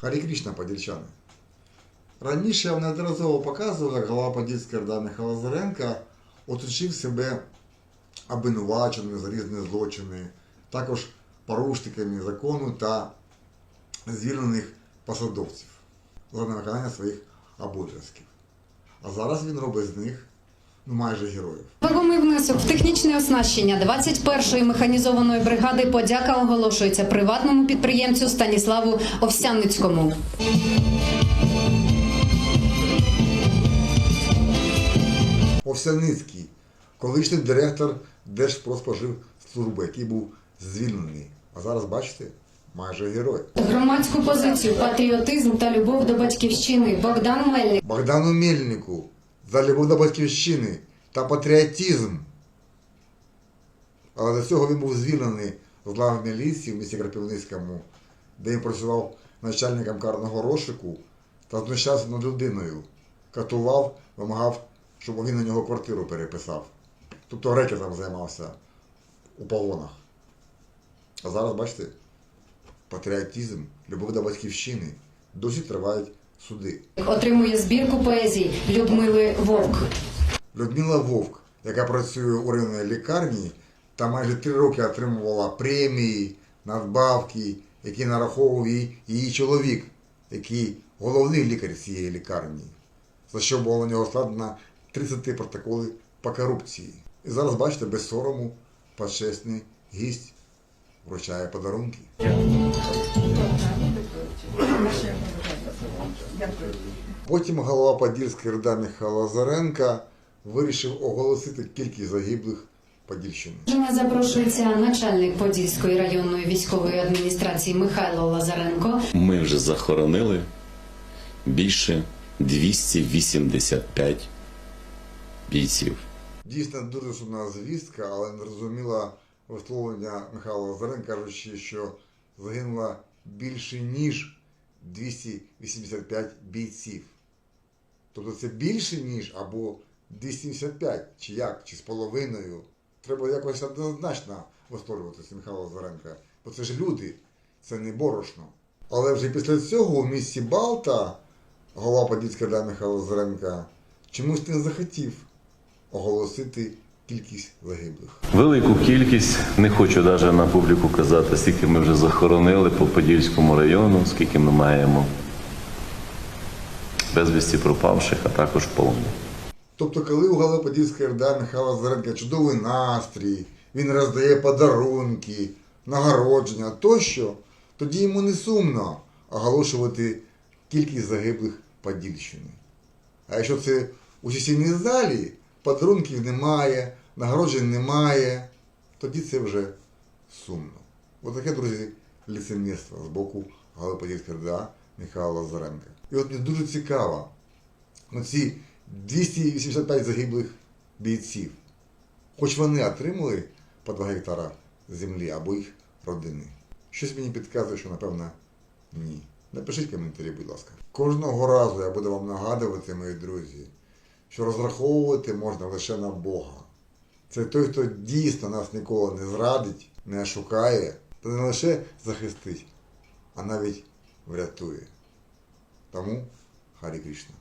Харі Крішна, подільчани. Раніше я неодноразово показував, як голова Подільської РДА Михайло Заренка оточив себе обвинуваченими за різні злочини, також порушниками закону та звільнених посадовців за невиконання своїх обов'язків. А зараз він робить з них ну, майже героїв. Вагомий внесок в технічне оснащення 21-ї механізованої бригади подяка оголошується приватному підприємцю Станіславу Овсяницькому. Овсяницький, колишній директор Держпродспоживслужби, який був звільнений. А зараз, бачите, майже герой. Громадську позицію, патріотизм та любов до батьківщини Богдан Мельник. Богдану Мельнику за любов до батьківщини та патріотизм. Але до цього він був звільнений з лав міліції в місті Крапивницькому, де він працював начальником карного розшуку та знущався над людиною, катував, вимагав, щоб він на нього квартиру переписав. Тобто рекетом займався у погонах. А зараз, бачите, патріотизм, любов до батьківщини досі тривають суди. Отримує збірку поезій Людмили Вовк. Людмила Вовк, яка працює у районній лікарні та майже три роки отримувала премії, надбавки, які нараховував їй її чоловік, який головний лікар цієї лікарні, за що було на нього складено 30 протоколів по корупції. І зараз, бачите, без сорому почесний гість вручає подарунки. Потім голова Подільської РДА Михайло Лазаренка вирішив оголосити кількість загиблих Подільщини. Жена запрошується начальник Подільської районної військової адміністрації Михайло Лазаренко. Ми вже захоронили більше 285 бійців. Дійсно дуже сумна звістка, але незрозуміла висловлення Михайла Лазаренка, кажучи, що загинуло більше ніж 285 бійців. Тобто це більше ніж або 275, чи як, чи з половиною. Треба якось однозначно висловлюватися Михайла Лазаренка, бо це ж люди, це не борошно. Але вже після цього у місті Балта голова Подільської РДА Михайло Лазаренка чомусь не захотів оголосити кількість загиблих. Велику кількість, не хочу навіть на публіку казати, скільки ми вже захоронили по Подільському району, скільки ми маємо безвісті пропавших, а також полоні. Тобто, коли у голови Подільської РДА Михайла Заренка чудовий настрій, він роздає подарунки, нагородження тощо, тоді йому не сумно оголошувати кількість загиблих Подільщини. А якщо це у сесійній залі, подарунків немає, нагороджень немає, тоді це вже сумно. Отаке, друзі, ліцемірство з боку голови Подільської РДА Михайла Лазаренка. І от мені дуже цікаво, оці 285 загиблих бійців, хоч вони отримали по 2 гектара землі або їх родини. Щось мені підказує, що напевно ні. Напишіть коментарі, будь ласка. Кожного разу я буду вам нагадувати, мої друзі, що розраховувати можна лише на Бога. Це той, хто дійсно нас ніколи не зрадить, не шукає, та не лише захистить, а навіть врятує. Тому Харі Кришна.